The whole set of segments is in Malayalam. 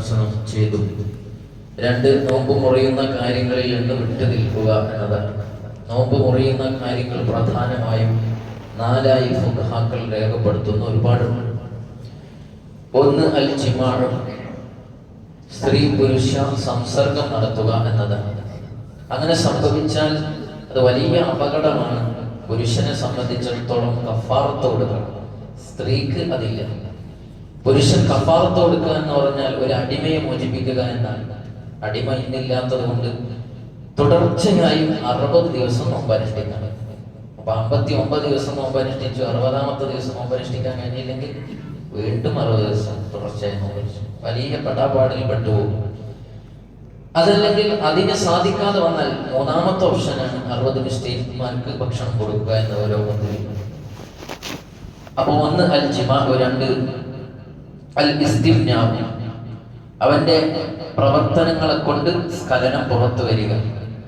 പ്രഭാഷണം ചെയ്തു. രണ്ട് നോമ്പ് മുറിയുന്ന കാര്യങ്ങളിൽ നിന്ന് വിട്ടു നിൽക്കുക എന്നതാണ്. നോമ്പ് മുറിയുന്ന കാര്യങ്ങൾ പ്രധാനമായും നാലായി ഫുഖാക്കൾ രേഖപ്പെടുത്തുന്ന ഒരുപാടുണ്ട്. ഒന്ന് അൽ സ്ത്രീ പുരുഷ സംസർഗം നടത്തുക എന്നതാണ്. അങ്ങനെ സംഭവിച്ചാൽ അത് വലിയ അപകടമാണ്. പുരുഷനെ സംബന്ധിച്ചിടത്തോളം കഫാറത്ത് സ്ത്രീക്ക് അതില്ല. പുരുഷൻ കഫാറത്ത് കൊടുക്കുക എന്ന് പറഞ്ഞാൽ ഒരു അടിമയെ മോചിപ്പിക്കുക എന്നാണ്. അടിമ ഇന്നില്ലാത്തത് കൊണ്ട് തുടർച്ചയായി അറുപത് ദിവസം നോമ്പ് അനുഷ്ഠിക്കണം. അപ്പൊ അമ്പത്തി ഒമ്പത് ദിവസം നോമ്പ് അനുഷ്ഠിച്ചു അറുപതാമത്തെ ദിവസം നോമ്പ് അനുഷ്ഠിക്കാൻ കഴിഞ്ഞില്ലെങ്കിൽ വീണ്ടും അറുപത് ദിവസം തുടർച്ചയായി നോമ്പ് അനുഷ്ഠിച്ചു. വലിയ പെടാപാടിൽ പെട്ടുപോകും. അതല്ലെങ്കിൽ അതിന് സാധിക്കാതെ വന്നാൽ മൂന്നാമത്തെ ഓപ്ഷനാണ് അറുപത് മിസ്റ്റേക്മാർക്ക് ഭക്ഷണം കൊടുക്കുക എന്ന ഓരോ അപ്പൊ ഒന്ന് അൽ ജിമാ രണ്ട് അവന്റെ പ്രവർത്തനങ്ങളെ കൊണ്ട് സ്കലനം പുറത്തു വരിക.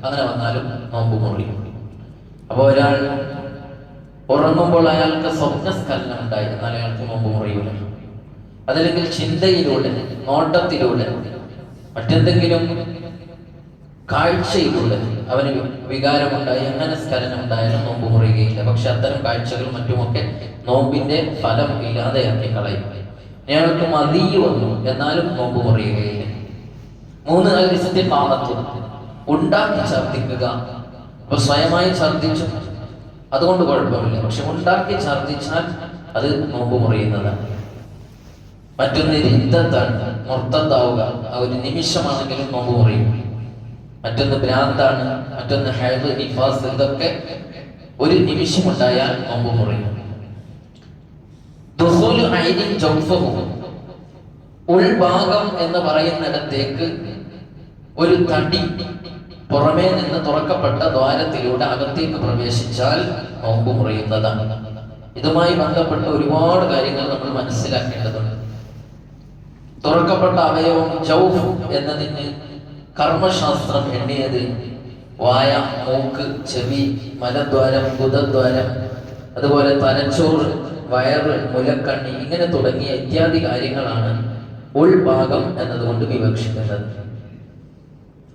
അങ്ങനെ വന്നാലും നോമ്പ് മുറിയും അപ്പോൾ ഒരാൾ ഉറങ്ങുമ്പോൾ അയാൾക്ക് സ്വപ്ന സ്കലനം ഉണ്ടായി. എന്നാൽ അയാൾക്ക് നോമ്പ് മുറിയില്ല അതല്ലെങ്കിൽ ചിന്തയിലൂടെ നോട്ടത്തിലൂടെ മറ്റെന്തെങ്കിലും കാഴ്ചയിലൂടെ അവന് വികാരമുണ്ടായി. അങ്ങനെ സ്കലനം ഉണ്ടായാലും നോമ്പ് മുറിയുകയില്ല. പക്ഷെ അത്തരം കാഴ്ചകളും മറ്റുമൊക്കെ നോമ്പിന്റെ ഫലം ഇല്ലാതെയാക്കി കളയും. അയാൾക്ക് മതി വന്നു. എന്നാലും നോമ്പ് പറയുകയില്ല മൂന്ന് അൽവിസത്തെ പാപത്തിൽ ഉണ്ടാക്കി ഛർദ്ദിക്കുക. അപ്പൊ സ്വയമായി ഛർദ്ദിച്ചു. അതുകൊണ്ട് കുഴപ്പമില്ല. പക്ഷെ ഉണ്ടാക്കി ഛർദ്ദിച്ചാൽ അത് നോമ്പ് മുറിയുന്നതാണ്. മറ്റൊന്ന് രിദ്ധത്താണ് മുർത്തത്താവുക. ആ ഒരു നിമിഷമാണെങ്കിലും നോമ്പ് മുറിയും. മറ്റൊന്ന് ഭ്രാന്താണ് മറ്റൊന്ന് ഹൈബ് നിഫാസ് ഇതൊക്കെ ഒരു നിമിഷം ഉണ്ടായാൽ നോമ്പ് മുറിയും. ഉൾഭാഗം എന്ന് പറയുന്നിടത്തേക്ക് ഒരു തടി പുറമേ നിന്ന് തുറക്കപ്പെട്ട ദ്വാരത്തിലൂടെ അകത്തേക്ക് പ്രവേശിച്ചാൽ നോമ്പ് മുറിയുന്നതാണ്. ഇതുമായി ബന്ധപ്പെട്ട ഒരുപാട് കാര്യങ്ങൾ നമ്മൾ മനസ്സിലാക്കേണ്ടതുണ്ട്. തുറക്കപ്പെട്ട അവയവം ചൗഫ് എന്നതിന് കർമ്മശാസ്ത്രം എണ്ണിയത് വായ മൂക്ക് ചെവി മലദ്വാരം ബുധദ്വാരം അതുപോലെ തലച്ചോറ് വയറ് മുലക്കണ്ണി ഇങ്ങനെ തുടങ്ങിയ ഇത്യാദി കാര്യങ്ങളാണ് ഉൾഭാഗം എന്നതുകൊണ്ട് വിവക്ഷിക്കുന്നത്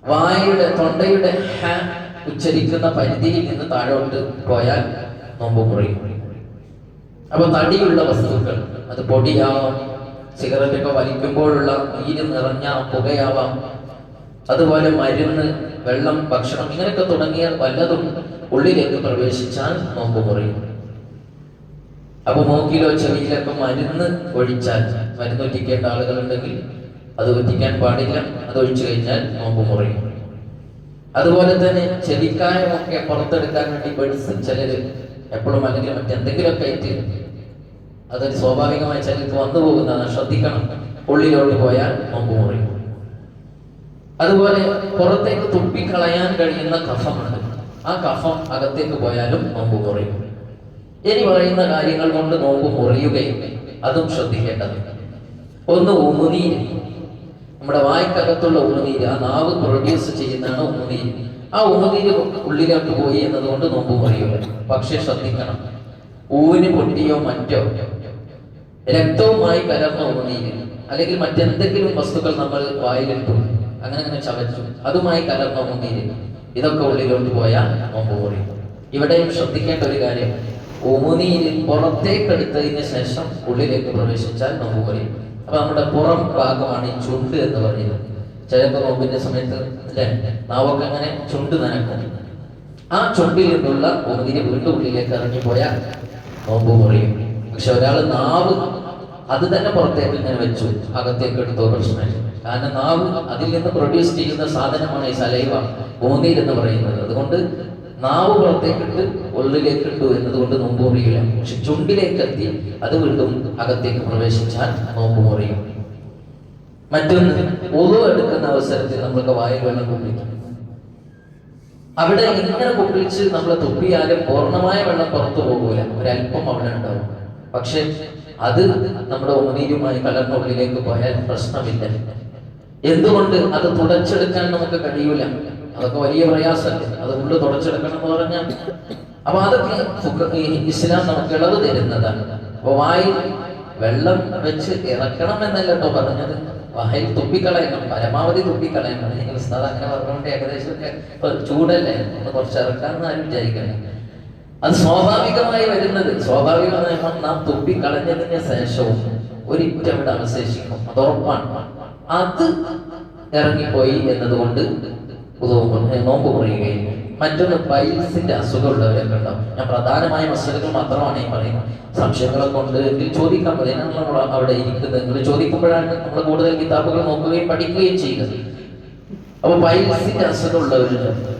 വായയുടെ തൊണ്ടയുടെ ഹ ഉച്ചരിക്കുന്ന പരിധിയിൽ നിന്ന് താഴോട്ട് പോയാൽ നോമ്പ് മുറിയും. അപ്പൊ തടിയുള്ള വസ്തുക്കൾ അത് പൊടിയാവാം സിഗരറ്റ് ഒക്കെ വലിക്കുമ്പോഴുള്ള നീര് നിറഞ്ഞ പുകയാവാം അതുപോലെ മരുന്ന് വെള്ളം ഭക്ഷണം ഇങ്ങനെയൊക്കെ തുടങ്ങിയ വല്ലതും ഉള്ളിലേക്ക് പ്രവേശിച്ചാൽ നോമ്പ് മുറിയും. അപ്പൊ മൂക്കിലോ ചെവിയിലൊക്കെ മരുന്ന് ഒഴിച്ചാൽ മരുന്ന് ഒറ്റിക്കേണ്ട ആളുകളുണ്ടെങ്കിൽ അത് ഒറ്റിക്കാൻ പാടില്ല അത് ഒഴിച്ചു കഴിഞ്ഞാൽ നോമ്പ് മുറിയും. അതുപോലെ തന്നെ ചെവിക്കായമൊക്കെ പുറത്തെടുക്കാൻ വേണ്ടി ബെഡ്സ് ചിലര് എപ്പോഴും അല്ലെങ്കിൽ മറ്റെന്തെങ്കിലുമൊക്കെ ആയിട്ട് അതൊരു സ്വാഭാവികമായി ചിലർക്ക് വന്നു പോകുന്നതാണ്. ശ്രദ്ധിക്കണം. ഉള്ളിലോട്ട് പോയാൽ നോമ്പ് മുറിയും. അതുപോലെ പുറത്തേക്ക് തുപ്പിക്കളയാൻ കഴിയുന്ന കഫമുണ്ട് ആ കഫം അകത്തേക്ക് പോയാലും നോമ്പ് മുറിയും. ഇനി പറയുന്ന കാര്യങ്ങൾ കൊണ്ട് നോമ്പ് മുറിയുകയും അതും ശ്രദ്ധിക്കേണ്ടതുണ്ട് ഒന്ന് ഉമുനീര് നമ്മുടെ വായ്ക്കകത്തുള്ള ഉമുനീര് ആ നാവ് പ്രൊഡ്യൂസ് ചെയ്യുന്നതാണ് ഉമുനീര് ആ ഉമുനീര് ഉള്ളിലോട്ട് പോയി എന്നതുകൊണ്ട് നോമ്പ് മുറിയുക. പക്ഷെ ശ്രദ്ധിക്കണം ഊന് പൊട്ടിയോ മറ്റോ രക്തവുമായി കലർന്ന ഉമിനീര് അല്ലെങ്കിൽ മറ്റെന്തെങ്കിലും വസ്തുക്കൾ നമ്മൾ വായിലിട്ടു അങ്ങനെ അങ്ങനെ ചവച്ചു അതുമായി കലർന്ന ഉമിനീര് ഇതൊക്കെ ഉള്ളിലോട്ട് പോയാൽ നോമ്പ് മുറിയും. ഇവിടെയും ശ്രദ്ധിക്കേണ്ട ഒരു കാര്യം ഉമുനീര് പുറത്തേക്ക് എടുത്തതിന് ശേഷം ഉള്ളിലേക്ക് പ്രവേശിച്ചാൽ നോമ്പ് പറയും അപ്പൊ നമ്മുടെ പുറം ഭാഗമാണ് ഈ ചുണ്ട് എന്ന് പറയുന്നത്. ചിലപ്പോ നോമ്പിന്റെ സമയത്ത് അല്ലെ? നാവൊക്കെ അങ്ങനെ ചുണ്ട് നനക്കും. ആ ചുണ്ടിൽ നിന്നുള്ള ഉമിനീര് വീണ്ടും ഉള്ളിലേക്ക് ഇറങ്ങി പോയാൽ നോമ്പ് പറയും പക്ഷെ ഒരാൾ നാവ് അത് തന്നെ പുറത്തേക്ക് ഇങ്ങനെ വെച്ചു. അകത്തേക്ക് എടുത്തോ പ്രശ്നമില്ല. കാരണം നാവ് അതിൽ നിന്ന് പ്രൊഡ്യൂസ് ചെയ്യുന്ന സാധനമാണ് ഈ സലൈവ ഊന്നീർ എന്ന് പറയുന്നത്. അതുകൊണ്ട് നാവ് പുറത്തേക്കിട്ട് ഉള്ളിലേക്ക് ഇട്ടു എന്നതുകൊണ്ട് നോമ്പ് മുറിയില്ല. പക്ഷെ ചുണ്ടിലേക്ക് എത്തി അത് വീണ്ടും അകത്തേക്ക് പ്രവേശിച്ചാൽ നോമ്പ് മുറിയും. മറ്റൊന്ന് ഒതു എടുക്കുന്ന അവസരത്തിൽ നമ്മൾക്ക് വായിൽ വെള്ളം കുപ്പിക്കും അവിടെ ഇങ്ങനെ കുപ്പിച്ച് നമ്മൾ തുപ്പിയാലും പൂർണമായ വെള്ളം പുറത്തു പോകൂല. ഒരല്പം അവിടെ ഉണ്ടാവും. പക്ഷെ അത് നമ്മുടെ ഉമനീരുമായി കലർന്ന ഉള്ളിലേക്ക് പോയാൽ പ്രശ്നമില്ല. എന്തുകൊണ്ട് അത് തുടച്ചെടുക്കാൻ നമുക്ക് കഴിയൂല? അതൊക്കെ വലിയ പ്രയാസമല്ലേ? അത് ഉള്ളു തുടച്ചെടുക്കണം എന്ന് പറഞ്ഞാൽ അപ്പൊ അതൊക്കെ ഇസ്ലാം നമുക്ക് ഇളവ് തരുന്നതാണ്. അപ്പൊ വായിൽ വെള്ളം വെച്ച് ഇറക്കണം എന്നല്ലോ പറഞ്ഞത്. വായിൽ തുപ്പിക്കളയണം പരമാവധി തുപ്പിക്കളയണം. നിങ്ങൾ ഉസ്താദ് അങ്ങനെ പറഞ്ഞുകൊണ്ട് ഏകദേശം ചൂടല്ലേ? ഒന്ന് കുറച്ച് ഇറക്കാമെന്ന് ആരും വിചാരിക്കണേ അത് സ്വാഭാവികമായി വരുന്നത്. സ്വാഭാവികമായി നാം തുപ്പിക്കളഞ്ഞതിന് ശേഷവും ഒരിറ്റവിടെ അവശേഷിക്കും. അത് ഉറപ്പാണ്. അത് ഇറങ്ങിപ്പോയി എന്നതുകൊണ്ട് നോമ്പ് മുറിയുകയും മറ്റൊന്ന് പൈൽസിന്റെ അസുഖമുള്ളവരൊക്കെ ഉണ്ടാവും ഞാൻ പ്രധാനമായ മസലുകൾ മാത്രമാണ് ഈ പറയുന്നത്. സംശയങ്ങളൊക്കെ ഉണ്ട്. എങ്കിൽ ചോദിക്കാൻ പറയുന്നത് നമ്മൾ അവിടെ ഇരിക്കുന്നത്? നിങ്ങൾ ചോദിക്കുമ്പോഴാണ് നമ്മൾ കൂടുതൽ കിതാബുകൾ നോക്കുകയും പഠിക്കുകയും ചെയ്യുന്നത്. അപ്പൊ പൈൽസിന്റെ അസുഖമുള്ളവരുണ്ട്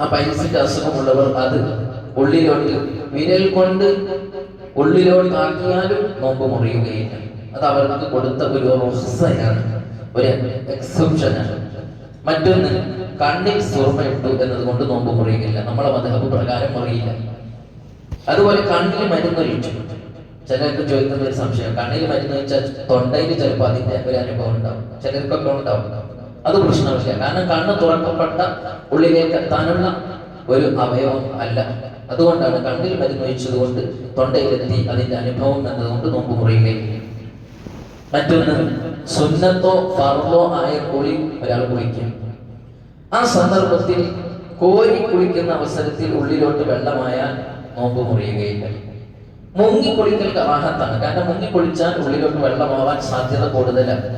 ആ പൈൽസിന്റെ അസുഖമുള്ളവർ അത് ഉള്ളിലോട്ട് വിരൽ കൊണ്ട് ഉള്ളിലോട്ട് ആക്കിയാലും നോമ്പ് മുറിയുകയില്ല. അത് അവർക്ക് കൊടുത്ത ഒരു റുഹ്സയാണ് ഒരു എക്സെപ്ഷനാണ് മറ്റൊന്ന് കണ്ണിൽ സുർമയിട്ടു എന്നതുകൊണ്ട് നോമ്പ് മുറിയുകയില്ല നമ്മളെ മതഹബ് പ്രകാരം മുറിയില്ല. അതുപോലെ കണ്ണിൽ മരുന്നൊഴിച്ചു ചിലർക്ക് ചോദിക്കുന്ന ഒരു സംശയം കണ്ണിൽ മരുന്ന് വെച്ചാൽ തൊണ്ടയിൽ ചിലപ്പോൾ അതിന്റെ ഒരു അനുഭവം ഉണ്ടാവും. ചിലർക്കൊക്കെ ഉണ്ടാവും. അത് പ്രശ്നമില്ല. കാരണം കണ്ണ് തുറക്കപ്പെട്ട ഉള്ളിലേക്ക് എത്താനുള്ള ഒരു അവയവം അല്ല. അതുകൊണ്ടാണ് കണ്ണിൽ മരുന്ന് ഒഴിച്ചത് കൊണ്ട് തൊണ്ടയിലെത്തി അതിന്റെ അനുഭവം എന്നതുകൊണ്ട് നോമ്പ് മുറിയുകയില്ല. മറ്റൊന്ന് സുന്നത്തോ ഫർദോ ആയ കുളി ഒരാൾ കുളിക്കും. ആ സന്ദർഭത്തിൽ കോരി കുളിക്കുന്ന അവസരത്തിൽ ഉള്ളിലോട്ട് വെള്ളമായാൽ നോമ്പ് മുറിയുകയില്ല. മുങ്ങി കുളിക്കൽ കറാഹത്താണ് കാരണം മുങ്ങി കുളിച്ചാൽ ഉള്ളിലോട്ട് വെള്ളമാവാൻ സാധ്യത കൂടുതലാണ്.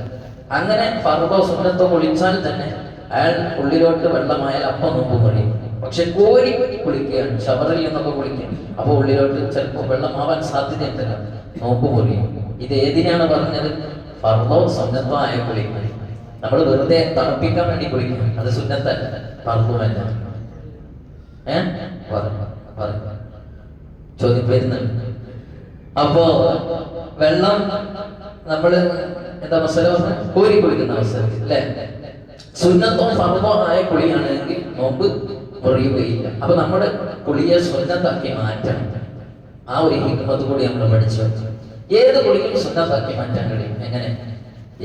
അങ്ങനെ ഫർദോ സുന്നത്തോ കുളിച്ചാൽ തന്നെ അയാൾ ഉള്ളിലോട്ട് വെള്ളമായാൽ അപ്പം നോമ്പ് മുറിയും. പക്ഷെ കോരി കുളിക്കുകയാണ്. ഷവറിൽ നിന്നൊക്കെ കുളിക്കുക അപ്പൊ ഉള്ളിലോട്ട് ചിലപ്പോൾ വെള്ളമാവാൻ സാധ്യതയുണ്ടല്ലോ. നോമ്പ് മുറിയും. ഇത് ഏതിനാണ് പറഞ്ഞത്? ഫർദോ സുന്നത്തായ കുളി നമ്മൾ വെറുതെ തണുപ്പിക്കാൻ വേണ്ടി കുളിക്കും. അത് സുന്നത്തല്ല. പറഞ്ഞു ചോദ്യം വരുന്നുണ്ട് അപ്പോ വെള്ളം നമ്മൾ എന്താ അവസരം കോരി കുളിക്കുന്ന അവസരം അല്ലെ? സുന്നത്തോ ഫർദോ ആയ കുളിയാണെങ്കിൽ നോമ്പ് മുറിയുകയില്ല. അപ്പൊ നമ്മുടെ കുളിയെ സുന്നത്താക്കി മാറ്റണം. ആ ഒരു ഹിക്മത്ത് കൂടി നമ്മൾ പഠിച്ചു. ഏത് കുളിക്കും സുന്നത്താക്കി മാറ്റാൻ കഴിയും? എങ്ങനെ?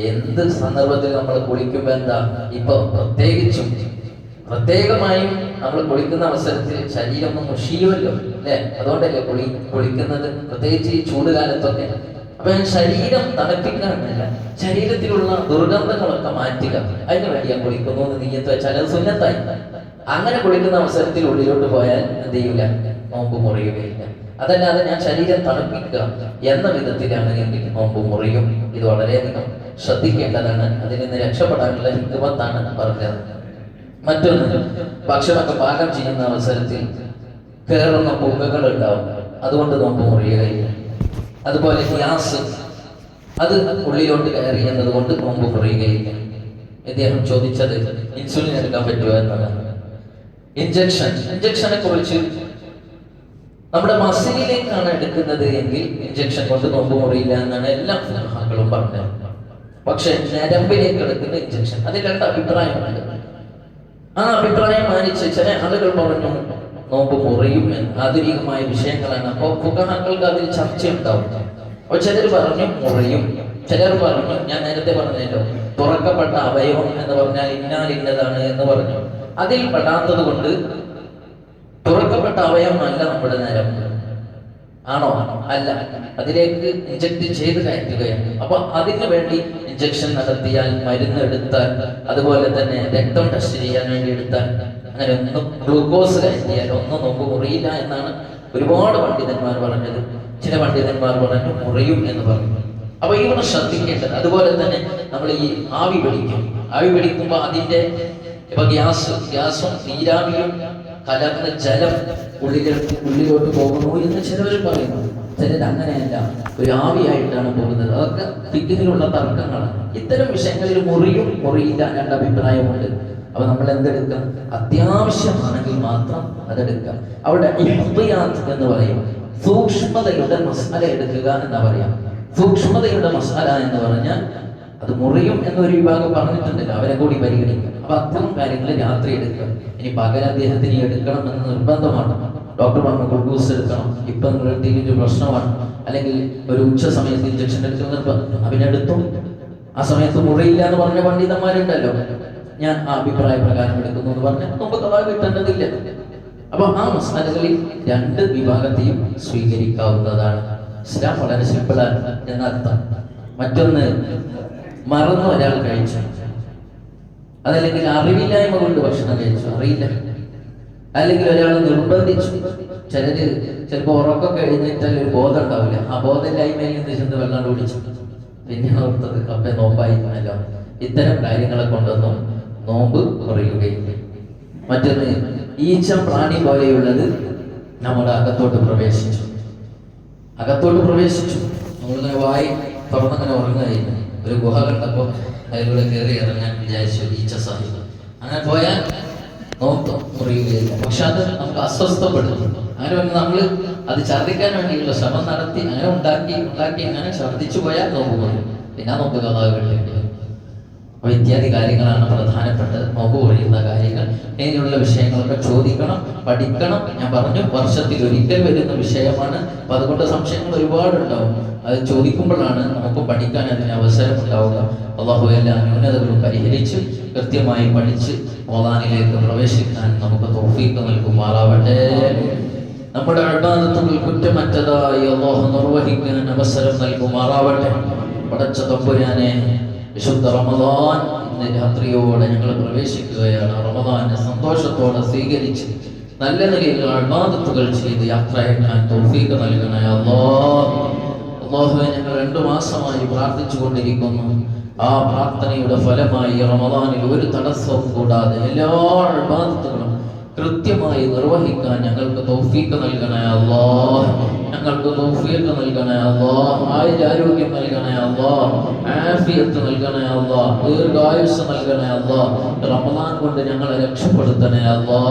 എന്ത് സന്ദർഭത്തിൽ നമ്മൾ കുളിക്കുമ്പോൾ എന്താ? ഇപ്പൊ പ്രത്യേകിച്ചും പ്രത്യേകമായും നമ്മൾ കുളിക്കുന്ന അവസരത്തിൽ ശരീരം ഒന്നും ക്ഷീണമല്ലോ അല്ലെ? അതുകൊണ്ടല്ലേ കുളി കുളിക്കുന്നത്? പ്രത്യേകിച്ച് ഈ ചൂട് കാലത്തൊക്കെ. അപ്പൊ ഞാൻ ശരീരം തണുപ്പിക്കാനല്ല ശരീരത്തിലുള്ള ദുർഗന്ധങ്ങളൊക്കെ മാറ്റുക. അതിന് വേണ്ടി ഞാൻ കുളിക്കുന്നു എന്ന് നീയത്ത് വെച്ചാൽ അത് സുന്നത്തായി. അങ്ങനെ കുളിക്കുന്ന അവസരത്തിൽ ഉള്ളിലോട്ട് പോയാൽ എന്ത് ചെയ്യൂല? നോമ്പ് മുറിയുകയില്ല. അതല്ലാതെ ഞാൻ ശരീരം തണുപ്പിക്കുക എന്ന വിധത്തിലാണ് എങ്കിൽ നോമ്പ് മുറിയും. ഇത് വളരെയധികം ശ്രദ്ധിക്കേണ്ടതാണ്. അതിൽ നിന്ന് രക്ഷപ്പെടാനുള്ള ഹിന്ദുമത്താണ് പറഞ്ഞത്. മറ്റൊന്ന് ഭക്ഷണമൊക്കെ പാകം ചെയ്യുന്ന അവസരത്തിൽ കയറുന്ന പുകകൾ ഉണ്ടാവും. അതുകൊണ്ട് നോമ്പ് മുറിയുകയില്ല അതുപോലെ ഗ്യാസ് അത് ഉള്ളിലോട്ട് കയറി എന്നതുകൊണ്ട് നോമ്പ് മുറിയുകയില്ല ഇദ്ദേഹം ചോദിച്ചത് ഇൻസുലിൻ എടുക്കാൻ പറ്റുമോ? എന്നതാണ്. ഇഞ്ചക്ഷൻ ഇഞ്ചക്ഷനെ കുറിച്ച് നമ്മുടെ മസിലിലേക്കാണ് എടുക്കുന്നത് എങ്കിൽ ഇഞ്ചക്ഷൻ കൊണ്ട് നോമ്പ് മുറിയില്ല എന്നാണ് എല്ലാ ഫുഹാക്കളും പറഞ്ഞത്. പക്ഷെ ഞരമ്പിലേക്ക് എടുക്കുന്ന ഇഞ്ചക്ഷൻ അതിൽ രണ്ട് അഭിപ്രായമുണ്ട്. ആ അഭിപ്രായം മാനിച്ച് ചില ആളുകൾ പറഞ്ഞു നോമ്പ് മുറിയും ആധുനികമായ വിഷയങ്ങളാണ്. അപ്പോൾ ഫുഹാക്കൾക്ക് അതിൽ ചർച്ച ഉണ്ടാവും അപ്പോൾ ചിലർ പറഞ്ഞു മുറിയും. ചിലർ പറഞ്ഞു ഞാൻ നേരത്തെ പറഞ്ഞല്ലോ തുറക്കപ്പെട്ട അവയവം എന്ന് പറഞ്ഞാൽ ഇന്നാലിന്നതാണ് എന്ന് പറഞ്ഞു. അതിൽ പെടാത്തത് കൊണ്ട് തുറക്കപ്പെട്ട അവയവമല്ല നമ്മുടെ നരമ്പ് ആണോ? അല്ല. അതിലേക്ക് ഇഞ്ചക്ട് ചെയ്ത് കയറ്റുകയാണ്. അപ്പൊ അതിനു വേണ്ടി ഇഞ്ചക്ഷൻ നടത്തിയാൽ മരുന്ന് എടുത്താൽ അതുപോലെ തന്നെ രക്തം ടെസ്റ്റ് ചെയ്യാൻ വേണ്ടി എടുത്താൽ അങ്ങനെ ഒന്നും ഗ്ലൂക്കോസ് കയറ്റിയാൽ ഒന്നും നോക്ക് മുറിയില്ല എന്നാണ് ഒരുപാട് പണ്ഡിതന്മാർ പറഞ്ഞത്. ചില പണ്ഡിതന്മാർ പറഞ്ഞു മുറിയും എന്ന് പറഞ്ഞു. അപ്പൊ ഇവിടെ ശ്രദ്ധിക്കേണ്ടത് അതുപോലെ തന്നെ നമ്മൾ ഈ ആവി പിടിക്കും. ആവി പിടിക്കുമ്പോൾ അതിന്റെ ഇപ്പൊ ഗ്യാസ് ഗ്യാസും നീരാവിയും കലർന്ന ജലം ഉള്ളിലോട്ട് ഉള്ളിലോട്ട് പോകുന്നു എന്ന് ചിലവർ പറയുന്നു. ചിലർ അങ്ങനെയല്ല. ഒരു ആവിയായിട്ടാണ് പോകുന്നത്. അതൊക്കെ ഫിക്കിലുള്ള തർക്കങ്ങളാണ്. ഇത്തരം വിഷയങ്ങളിൽ മുറിയും മുറിയില്ല രണ്ട് അഭിപ്രായമുണ്ട്. അപ്പൊ നമ്മൾ എന്തെടുക്കാം? അത്യാവശ്യമാണെങ്കിൽ മാത്രം അതെടുക്കാം. അവിടെ എന്ന് പറയും. സൂക്ഷ്മതയുടെ മസാല എടുക്കുക എന്ന് പറയാം. സൂക്ഷ്മതയുടെ മസാല എന്ന് പറഞ്ഞാൽ അത് മുറിയും എന്നൊരു വിഭാഗം പറഞ്ഞിട്ടുണ്ടല്ലോ അവരെ കൂടി പരിഗണിക്കുക അപ്പൊ അത്തരം കാര്യങ്ങൾ രാത്രി എടുക്കുക ഇനി പകൽ അദ്ദേഹത്തിന് എടുക്കണം എന്ന് നിർബന്ധമാണ്. ഡോക്ടർ പറഞ്ഞു ഗ്ലൂക്കോസ് എടുക്കണം. ഇപ്പൊ നിങ്ങളുടെ പ്രശ്നമാണ്. അല്ലെങ്കിൽ ഒരു ഉച്ച സമയത്ത് ഇഞ്ചക്ഷൻ എടുക്കുന്ന നിർബന്ധം അവനെടുത്തു ആ സമയത്ത് മുറിയില്ല എന്ന് പറഞ്ഞ പണ്ഡിതന്മാരുണ്ടല്ലോ. ഞാൻ ആ അഭിപ്രായ പ്രകാരം എടുക്കുന്നു എന്ന് പറഞ്ഞാൽ നമുക്ക് കഥ കിട്ടേണ്ടതില്ല. അപ്പൊ ആ മസാലകളിൽ രണ്ട് വിഭാഗത്തെയും സ്വീകരിക്കാവുന്നതാണ്. ഇസ്ലാം വളരെ സിമ്പിളാണ് എന്നർത്ഥം മറ്റൊന്ന് മറന്നു ഒരാൾ കഴിച്ചു. അതല്ലെങ്കിൽ അറിവില്ലായ്മ കൊണ്ട് ഭക്ഷണം കഴിച്ചു. അറിയില്ല. അല്ലെങ്കിൽ ഒരാൾ നിർബന്ധിച്ചു. ചിലര് ചിലപ്പോ ഉറക്കം കഴിഞ്ഞിട്ടാൽ ഒരു ബോധം ഉണ്ടാവില്ല. ആ ബോധമില്ലായ്മയിൽ നിന്ന് ചെന്ന് വെള്ളം കുടിച്ചു. പിന്നെ ഓർത്തത് അപ്പെ നോമ്പായിരുന്നല്ലോ ഇത്തരം കാര്യങ്ങളെ കൊണ്ടൊന്നും നോമ്പ് കുറയുകയില്ല. മറ്റൊന്ന് ഈച്ച പ്രാണി പോലെയുള്ളത് നമ്മുടെ അകത്തോട്ട് പ്രവേശിച്ചു. അകത്തോട്ട് പ്രവേശിച്ചു. നമ്മളിങ്ങനെ വായി തുറന്നങ്ങനെ ഉറങ്ങുകയില്ല ഒരു ഗുഹ കണ്ടപ്പോൾ അതിലൂടെ കയറി ഇറങ്ങാൻ വിചാരിച്ചു ഈച്ച സാഹിബ് അങ്ങനെ പോയാൽ നോക്കും മുറിയുകയില്ല പക്ഷെ അത് നമുക്ക് അസ്വസ്ഥപ്പെടുന്നു. അങ്ങനെ വന്ന് നമ്മൾ അത് ഛർദ്ദിക്കാൻ വേണ്ടിയുള്ള ശ്രമം നടത്തി അങ്ങനെ ഉണ്ടാക്കി ഉണ്ടാക്കി അങ്ങനെ ഛർദ്ദിച്ചു പോയാൽ മുറിയും പിന്നെ നോക്കുക നോമ്പ് കഥാ കിട്ടേണ്ടി വരും അപ്പൊ ഇത്യാദി കാര്യങ്ങളാണ് പ്രധാനപ്പെട്ടത്. നോമ്പ് ഒഴിയുന്ന കാര്യങ്ങൾ. ഇങ്ങനെയുള്ള വിഷയങ്ങളൊക്കെ ചോദിക്കണം പഠിക്കണം. ഞാൻ പറഞ്ഞു വർഷത്തിൽ ഒരിക്കൽ വരുന്ന വിഷയമാണ്. അപ്പൊ അതുകൊണ്ട് സംശയങ്ങൾ ഒരുപാടുണ്ടാവും. അത് ചോദിക്കുമ്പോഴാണ് നമുക്ക് പഠിക്കാൻ അതിന് അവസരം ഉണ്ടാവുക അള്ളാഹു എല്ലാ ന്യൂനതകളും പരിഹരിച്ച് കൃത്യമായി പഠിച്ച് ഓലാനിലേക്ക് പ്രവേശിക്കാൻ നമുക്ക് തോഫീക്ക് നൽകുമാറാവട്ടെ. നമ്മുടെ അടാദത്തുകൾ കുറ്റമറ്റതായി അള്ളാഹു നിർവഹിക്കാൻ അവസരം നൽകുമാറാവട്ടെ. പടച്ച തമ്പുരാനെ വിശുദ്ധ റമദാൻ ഇന്ന് രാത്രിയോടെ ഞങ്ങൾ പ്രവേശിക്കുകയാണ്. റമദാനെ സന്തോഷത്തോടെ സ്വീകരിച്ച് നല്ല നിലയിൽ അൽബാദത്തുകൾ ചെയ്ത് യാത്രയക്കാൻ തോഫീക്ക് നൽകണേ അല്ലോ. അള്ളാഹുവെ ഞങ്ങൾ രണ്ടു മാസമായി പ്രാർത്ഥിച്ചു കൊണ്ടിരിക്കുന്നു ആ പ്രാർത്ഥനയുടെ ഫലമായി റമദാനിൽ ഒരു തടസ്സവും കൂടാതെ എല്ലാ അൾമാദത്തുകളും കൃത്യമായി നിർവഹിക്കാൻ ഞങ്ങൾക്ക് തൗഫീഖ് നൽകണേ അല്ലോ ഞങ്ങൾക്ക് തൗഫീഖ് നൽകണേ അല്ലോ ആയുരാരോഗ്യം നൽകണേ അല്ലോ ആഫിയത്ത് നൽകണേ അല്ലോ ദീർഘായുസ് നൽകണേ അല്ലോ റമദാൻ കൊണ്ട് ഞങ്ങളെ രക്ഷപ്പെടുത്തണേ അല്ലോ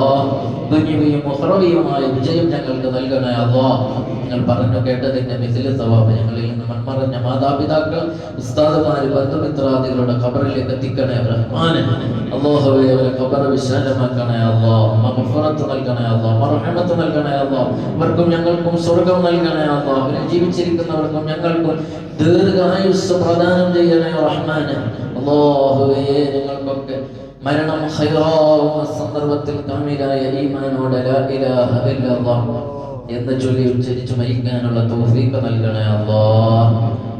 ദുനിയവിയും മുഹറവിയുമായ വിജയം ഞങ്ങൾക്ക് നൽകണേ അല്ലോ നിങ്ങൾ പറഞ്ഞു കേട്ടതിന്റെ മിസിലെ സ്വഭാവം ഞങ്ങളിൽ നിന്ന് മൺമറഞ്ഞ മാതാപിതാക്കൾ ഉസ്താദുമാര് ബന്ധുമിത്രാദികളുടെ ഖബറിലേക്ക് എത്തിക്കണേ റഹ്മാനെ. അള്ളാഹുവെ അവരെ ഖബർ വിശാലമാക്കണേ അല്ലാ മഗ്ഫിറത്ത് നൽകണേ അല്ലാ മർഹമത്ത് നൽകണേ അല്ലാ അവർക്കും ഞങ്ങൾക്കും സ്വർഗം നൽകണേ അല്ലാ അവരെ ജീവിച്ചിരിക്കുന്നവർക്കും ഞങ്ങൾക്കും ദീർഘായുസ് പ്രദാനം ചെയ്യണേ റഹ്മാനെ. അള്ളാഹുവേ ഞങ്ങൾക്കൊക്കെ മരണം ഹൈറാവുന്ന സന്ദർഭത്തിൽ കാമിലായ ഈമാനോടെ എന്ന് ചൊല്ലി ഉച്ചരിച്ച് മരിക്കാനുള്ള തോഫീക്ക് നൽകണേ അല്ലാ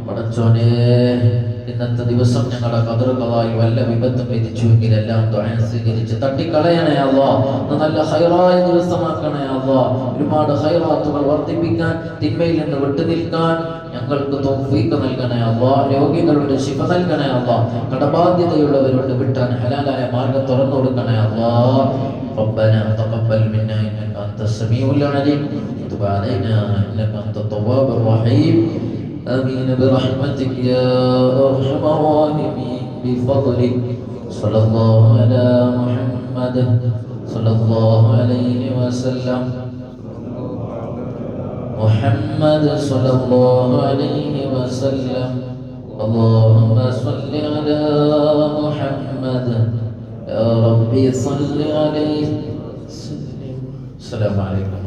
പടച്ചോനെ ഇന്നത്തെ ദിവസം ഞങ്ങളുടെ കതറുകളായി വല്ല വിപത്തും വിധിച്ചുവെങ്കിൽ എല്ലാം ദ്വായ സ്വീകരിച്ച് തട്ടിക്കളയണേ അല്ലാ ഇന്ന് നല്ല ഹൈറായ ദിവസമാക്കണേ അല്ലാ ഒരുപാട് ഹൈറാത്തുകൾ വർദ്ധിപ്പിക്കാൻ തിന്മയിൽ നിന്ന് വിട്ടുനിൽക്കാൻ ഞങ്ങൾക്ക് തൗഫീഖ് നൽകണേ അല്ലാ രോഗികളുടെ ശിഫ നൽകണേ അല്ലാ കടബാധ്യതയുള്ളവരോട് വിട്ടാൻ ഹലാലായ മാർഗം തുറന്നു കൊടുക്കണേ അല്ലാ ربنا تقبل منا انك انت السميع العليم وتب علينا انك انت التواب الرحيم آمين برحمتك يا أرحم الراحمين بفضلك. صلى الله على محمد صلى الله عليه وسلم. محمد صلى الله عليه وسلم. اللهم صل على محمد. يا ربي صل عليه. السلام عليكم.